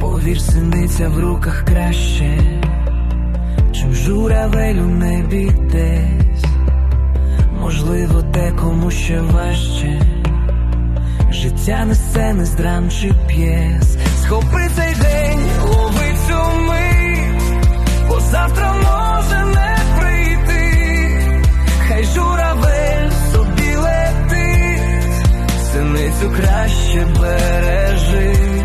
Повір, синиця в руках краще, чим журавель у небі десь, можливо, те кому ще важче, життя не сцени з чи п'єс. Схопи цей день, лови цю мить, бо завтра може не прийти, хай журавель собі летить, синицю краще бережи.